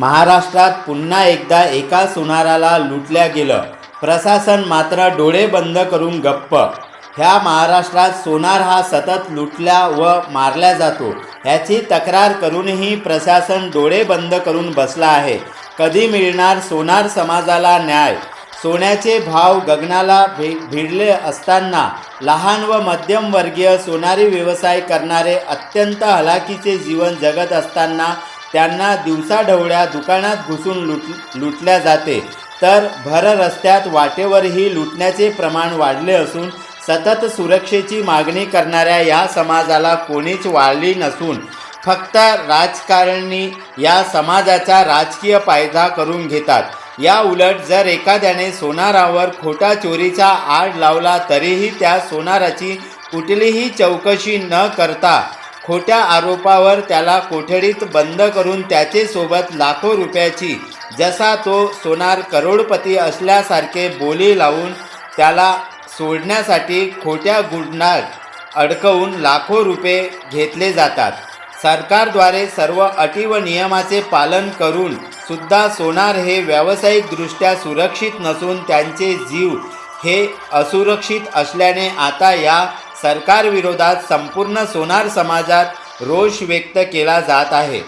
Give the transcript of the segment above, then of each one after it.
महाराष्ट्रात पुन्हा एकदा एका सोनाराला लुटल्या गेलं. प्रशासन मात्र डोळे बंद करून गप्प. ह्या महाराष्ट्रात सोनार हा सतत लुटल्या व मारल्या जातो. ह्याची तक्रार करूनही प्रशासन डोळे बंद करून बसला आहे. कधी मिळणार सोनार समाजाला न्याय? सोन्याचे भाव गगनाला भे भिडले असताना लहान व मध्यमवर्गीय सोनारी व्यवसाय करणारे अत्यंत हलाखीचे जीवन जगत असताना त्यांना दिवसाढवळ्या दुकानात घुसून लुट लुटल्या जाते. तर भर रस्त्यात वाटेवरही लुटण्याचे प्रमाण वाढले असून सतत सुरक्षेची मागणी करणाऱ्या या समाजाला कोणीच वाढली नसून फक्त राजकारणी या समाजाचा राजकीय फायदा करून घेतात. या उलट जर एखाद्याने सोनारावर खोटा चोरीचा आड लावला तरीही त्या सोनाराची कुठलीही चौकशी न करता खोट्या आरोपावर त्याला कोठडीत बंद करून त्याचे सोबत लाखो रुपयाची जसा तो सोनार करोडपती असल्यासारखे बोली लावून त्याला सोडण्यासाठी खोट्या गुन्ह्यात अडकवून लाखो रुपये घेतले जातात. सरकारद्वारे सर्व अटी व नियमाचे पालन करून सुद्धा सोनार हे व्यावसायिकदृष्ट्या सुरक्षित नसून त्यांचे जीव हे असुरक्षित असल्याने आता या सरकारविरोधात संपूर्ण सोनार समाजात रोष व्यक्त केला जात आहे.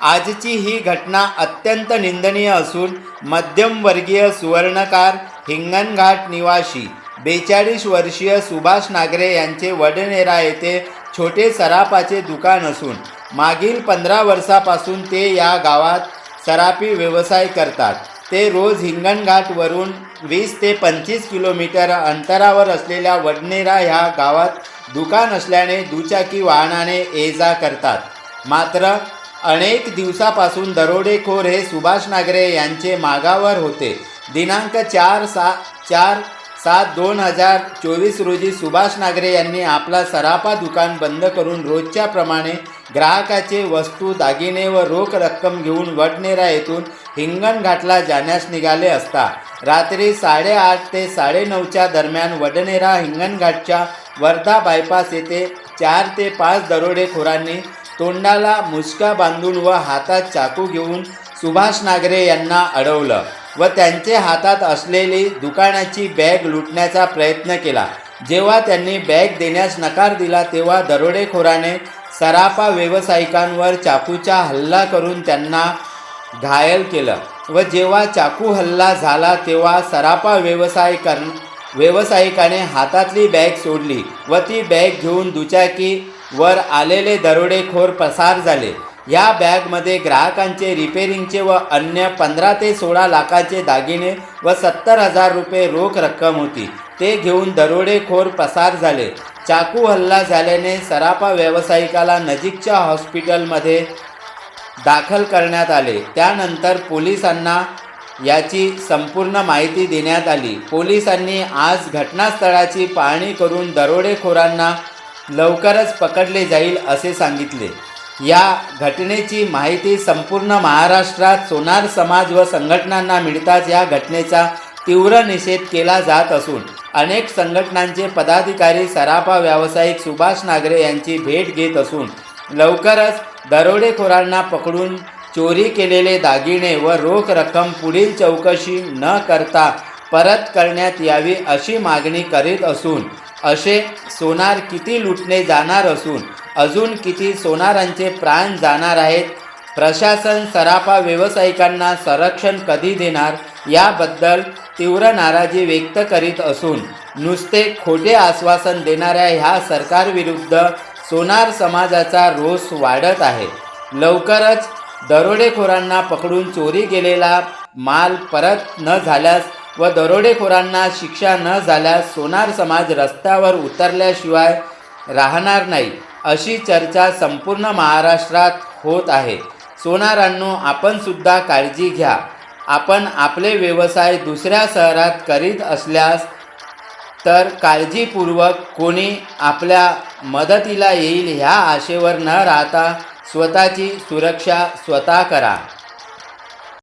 आजची ही घटना अत्यंत निंदनीय असून मध्यमवर्गीय सुवर्णकार हिंगणघाट निवासी बेचाळीस वर्षीय सुभाष नागरे यांचे वडनेरा येथे छोटे सरापाचे दुकान असून मागील पंधरा वर्षापासून ते या गावात सरापी व्यवसाय करतात. ते रोज हिंगणघाटवरून वीस ते पंचवीस किलोमीटर अंतरावर असलेल्या वडनेरा ह्या गावात दुकान असल्याने दुचाकी वाहनाने ये जा करतात. मात्र अनेक दिवसापासून दरोडेखोर हे सुभाष नागरे यांचे मागावर होते. दिनांक चार सा चार सात दोन हजार चोवीस रोजी सुभाष नागरे यांनी आपला सराफा दुकान बंद करून रोजच्या प्रमाणे ग्राहकाचे वस्तू दागिने व रोख रक्कम घेऊन वडनेरा येथून हिंगणघाटला जाण्यास निघाले असता रात्री साडेआठ ते साडेनऊच्या दरम्यान वडनेरा हिंगणघाटच्या वर्धा बायपास येथे चार ते पाच दरोडेखोरांनी तोंडाला मुसका बांधून व हातात चाकू घेऊन सुभाष नागरे यांना अडवलं व त्यांचे हातात असलेली दुकानाची बॅग लुटण्याचा प्रयत्न केला. जेव्हा त्यांनी बॅग देण्यास नकार दिला तेव्हा दरोडेखोराने सराफा व्यावसायिकांवर चाकूचा हल्ला करून त्यांना घायल केलं. व जेव्हा चाकू हल्ला झाला तेव्हा सरापा व्यवसाय कर व्यावसायिकाने हातातली बॅग सोडली व ती बॅग घेऊन दुचाकी वर आलेले दरोडेखोर पसार झाले. या बॅगमध्ये ग्राहकांचे रिपेरिंगचे व अन्य पंधरा ते सोळा लाखाचे दागिने व सत्तर हजार रुपये रोख रक्कम होती. ते घेऊन दरोडेखोर पसार झाले. चाकू हल्ला झाल्याने सरापा व्यावसायिकाला नजीकच्या हॉस्पिटलमध्ये दाखल करण्यात आले. त्यानंतर पोलिसांना याची संपूर्ण माहिती देण्यात आली. पोलिसांनी आज घटनास्थळाची पाहणी करून दरोडेखोरांना लवकरच पकडले जाईल असे सांगितले. या घटनेची माहिती संपूर्ण महाराष्ट्रात सोनार समाज व संघटनांना मिळताच या घटनेचा तीव्र निषेध केला जात असून अनेक संघटनांचे पदाधिकारी सराफा व्यावसायिक सुभाष नागरे यांची भेट घेत असून लवकरच दरोडेखोरांना पकडून चोरी केलेले दागिने व रोख रक्कम पुढील चौकशी न करता परत करण्यात यावी अशी मागणी करीत असून असे सोनार किती लुटणे जाणार असून अजून किती सोनारांचे प्राण जाणार आहेत प्रशासन सराफा व्यावसायिकांना संरक्षण कधी देणार याबद्दल तीव्र नाराजी व्यक्त करीत असून नुसते खोटे आश्वासन देणाऱ्या ह्या सरकारविरुद्ध सोनार समाजाचा रोष वाढत आहे. लवकरच दरोडेखोरांना पकडून चोरी गेलेला माल परत न झाल्यास व दरोडेखोरांना शिक्षा न झाल्यास सोनार समाज रस्त्यावर उतरल्याशिवाय राहणार नाही अशी चर्चा संपूर्ण महाराष्ट्रात होत आहे. सोनारांनो आपणसुद्धा काळजी घ्या. आपण आपले व्यवसाय दुसऱ्या शहरात करीत असल्यास तर काळजीपूर्वक कोणी आपल्या मदतीला येईल ह्या आशेवर न राहता स्वतःची सुरक्षा स्वतः करा.